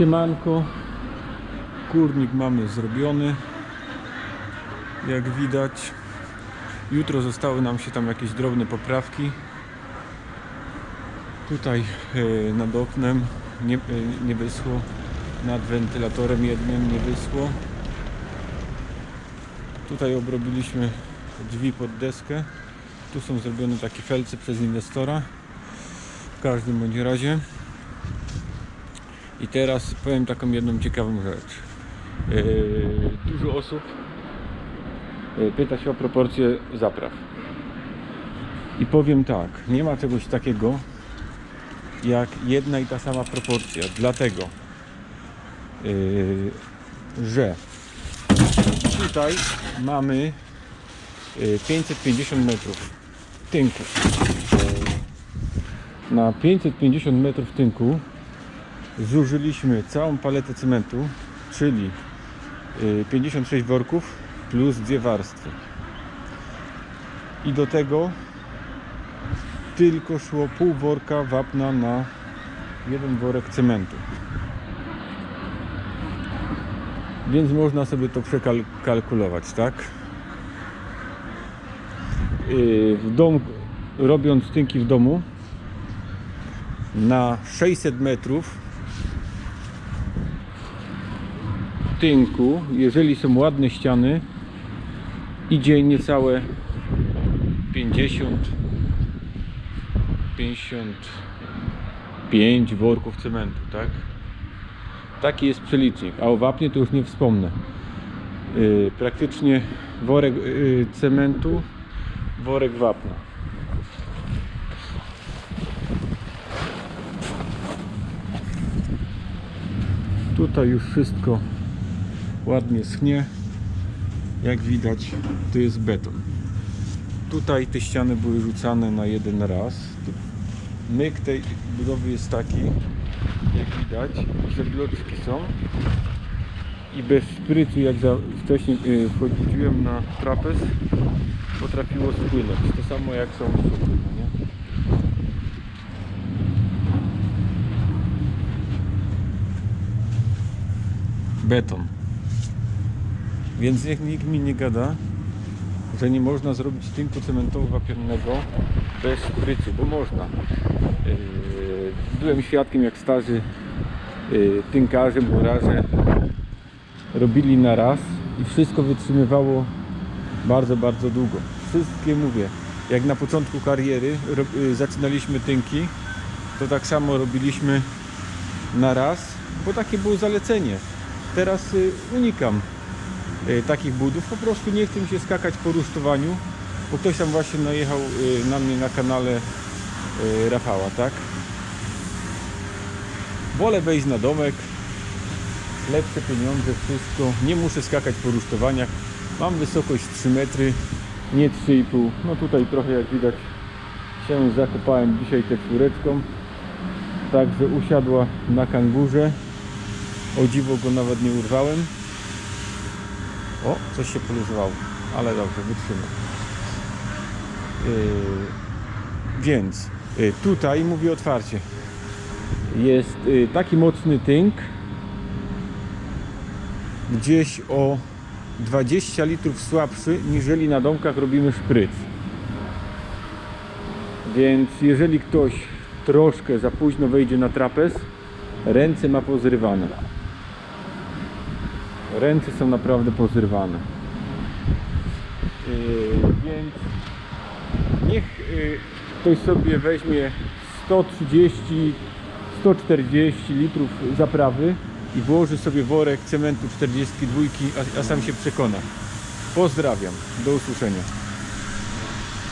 Siemanko. Kurnik mamy zrobiony. Jak widać. Jutro zostały nam się tam jakieś drobne poprawki. Tutaj e, nad oknem nie, e, nie wyschło. Nad wentylatorem jednym nie wyschło. Tutaj obrobiliśmy drzwi pod deskę. Tu są zrobione takie felce przez inwestora. W każdym bądź razie. I teraz powiem taką jedną ciekawą rzecz. Yy, dużo osób yy, pyta się o proporcje zapraw. I powiem tak, nie ma czegoś takiego jak jedna i ta sama proporcja. Dlatego, yy, że tutaj mamy yy, 550 metrów tynku. Na 550 metrów tynku zużyliśmy całą paletę cementu, czyli y, 56 worków plus dwie warstwy. I do tego tylko szło pół worka wapna na jeden worek cementu. Więc można sobie to przekalkulować, tak? Y, W domu, robiąc tynki w domu, na 600 metrów tynku, jeżeli są ładne ściany, idzie niecałe 50 55 worków cementu, tak? Taki jest przelicznik, a o wapnie to już nie wspomnę. Yy, praktycznie worek yy, cementu, worek wapna. Tutaj już wszystko ładnie schnie. Jak widać, to jest beton. Tutaj te ściany były rzucane na jeden raz. Tu- Myk tej budowy jest taki, jak widać, że bloczki są i bez szprycu, jak za, wcześniej y, wchodziłem na trapez, potrafiło spłynąć. To samo jak są no nie? beton. Więc niech nikt mi nie gada, że nie można zrobić tynku cementowo-wapiernego bez szprycu, bo można. Yy, Byłem świadkiem jak starzy yy, tynkarze, murarze robili na raz i wszystko wytrzymywało bardzo, bardzo długo. Wszystkie mówię, jak na początku kariery yy, zaczynaliśmy tynki, to tak samo robiliśmy na raz, bo takie było zalecenie. Teraz unikam takich budów, po prostu nie chcę mi się skakać po rusztowaniu, bo ktoś tam właśnie najechał y, na mnie na kanale y, Rafała, tak? Wolę wejść na domek, lepsze pieniądze, wszystko, nie muszę skakać po rusztowaniach, mam wysokość 3 metry, nie 3,5, no tutaj trochę jak widać się zakopałem dzisiaj te czwóreczką, także usiadła na kangurze. O dziwo go nawet nie urwałem. O, coś się poluzowało, ale dobrze, wytrzyma. Yy, więc yy, tutaj mówię otwarcie. Jest yy, taki mocny tynk. Gdzieś o 20 litrów słabszy, niżeli na domkach robimy szpryc. Więc jeżeli ktoś troszkę za późno wejdzie na trapez, ręce ma pozrywane. Ręce są naprawdę pozrywane. Yy, więc niech yy, ktoś sobie weźmie 130 140 litrów zaprawy i włoży sobie worek cementu 42, a, a sam się przekona. Pozdrawiam. Do usłyszenia.